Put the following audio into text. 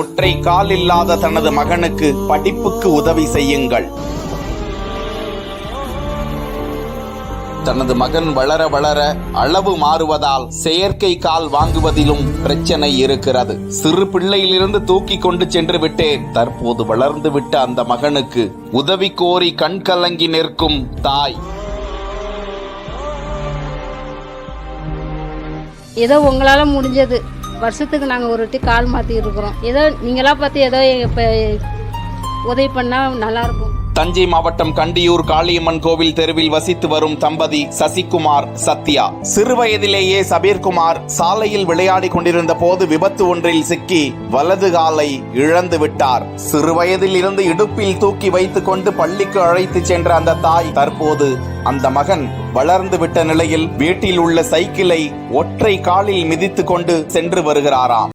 ஒற்றை கால் இல்லாத தனது மகனுக்கு படிப்புக்கு உதவி செய்யுங்கள். தனது மகன் வளர வளர அளவு மாறுவதால் செயற்கை கால் வாங்குவதிலும் பிரச்சனை இருக்கிறது. சிறு பிள்ளையிலிருந்து தூக்கி கொண்டு சென்று விட்டேன். தற்போது வளர்ந்து விட்ட அந்த மகனுக்கு உதவி கோரி கண் கலங்கி நிற்கும் தாய். ஏதோ உங்களால் முடிஞ்சது. வருஷத்துக்கு நாங்கள் ஒரு வாட்டி கால் மாற்றி இருக்கிறோம். ஏதோ நீங்களாம் பார்த்து ஏதோ இப்போ உதவி பண்ணால் நல்லாயிருக்கும் தஞ்சை மாவட்டம் கண்டியூர் காளியம்மன் கோவில் தெருவில் வசித்து வரும் தம்பதி சசிகுமார் சத்யா. சிறுவயதிலேயே சபீர்குமார் சாலையில் விளையாடி கொண்டிருந்த போது விபத்து ஒன்றில் சிக்கி வலது காலை இழந்து விட்டார். சிறுவயதில் இருந்து இடுப்பில் தூக்கி வைத்துக் கொண்டு பள்ளிக்கு அழைத்து சென்ற அந்த தாய் தற்போது அந்த மகன் வளர்ந்து விட்ட நிலையில் வீட்டில் உள்ள சைக்கிளை ஒற்றை காலில் மிதித்துக் கொண்டு சென்று வருகிறாராம்.